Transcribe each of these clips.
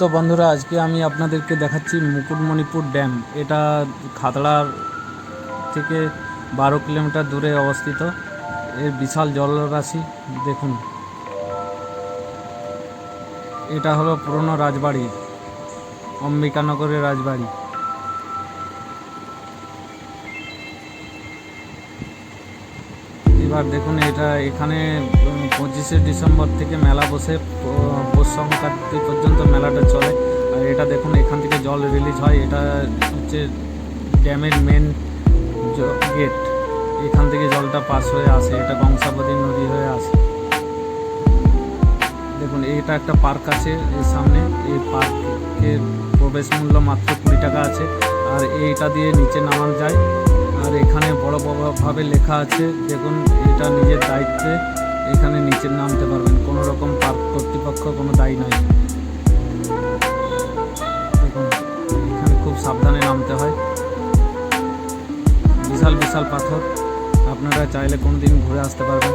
তো বন্ধুরা, আজকে আমি আপনাদেরকে দেখাচ্ছি মুকুটমণিপুর ড্যাম। এটা খাতড়ার থেকে বারো কিলোমিটার দূরে অবস্থিত। এর বিশাল জলরাশি, দেখুন। এটা হলো পুরনো রাজবাড়ি, অম্বিকানগরের রাজবাড়ি। এবার দেখুন, এটা এখানে পঁচিশে ডিসেম্বর থেকে মেলা বসে পৌষ সংক্রান্তি পর্যন্ত মেলাটা চলে। আর এটা দেখুন, এখান থেকে জল রিলিজ হয়। এটা হচ্ছে ড্যামের মেন গেট এখান থেকে জলটা পাস হয়ে আসে। এটা কংসাবতী নদী হয়ে আসে। দেখুন, এটা একটা পার্ক আছে এর সামনে। এই পার্কের প্রবেশ মূল্য মাত্র কুড়ি টাকা আছে। আর এইটা দিয়ে নিচে নামানো যায়। আর এখানে বড় বড়ভাবে লেখা আছে। দেখুন, এটা নিজের দায়িত্বে। এখানে নিচে নামতে পারবেন। কোনো রকম পার্ক কর্তৃপক্ষ কোনো দায়ী নয়। এখানে খুব সাবধানে নামতে হয়। বিশাল বিশাল পাথর। আপনারা চাইলে কোনো দিন ঘুরে আসতে পারবেন।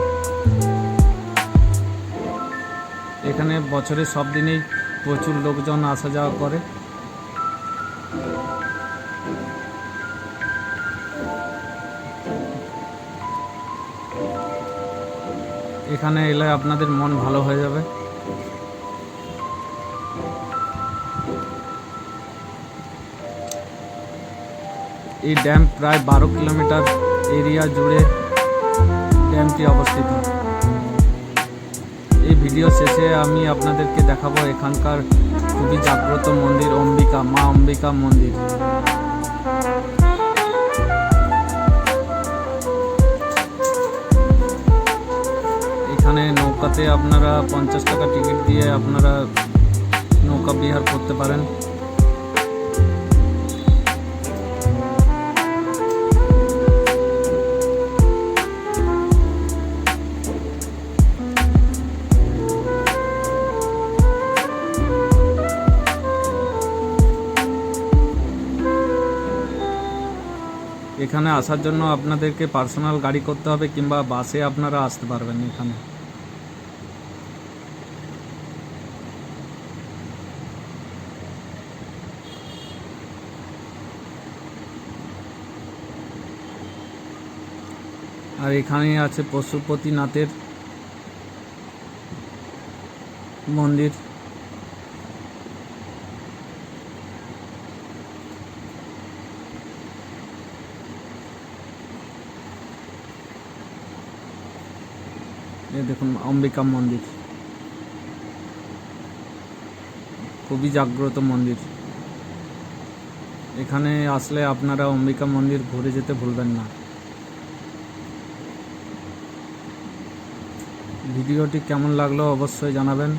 এখানে বছরের সব দিনেই প্রচুর লোকজন আসা যাওয়া করে। এখানে এলে আপনাদের মন ভালো হয়ে যাবে। এই ড্যাম প্রায় বারো কিলোমিটার এরিয়া জুড়ে ড্যামটি অবস্থিত। এই ভিডিও শেষে আমি আপনাদেরকে দেখাবো এখানকার খুবই জাগ্রত মন্দির, অম্বিকা, মা অম্বিকা মন্দির। এখানে নৌকাতে আপনারা পঞ্চাশ টাকা টিকিট দিয়ে আপনারা নৌকা বিহার করতে পারেন। এখানে আসার জন্য আপনাদেরকে পার্সোনাল গাড়ি করতে হবে কিংবা বাসে আপনারা আসতে পারবেন এখানে। আর এখানেই আছে পশুপতিনাথের মন্দির। দেখুন, অম্বিকা মন্দির। খুবই জাগ্রত মন্দির। এখানে আসলে আপনারা অম্বিকা মন্দির ঘুরে যেতে ভুলবেন না। ভিডিওটি কেমন লাগল অবশ্যই জানাবেন।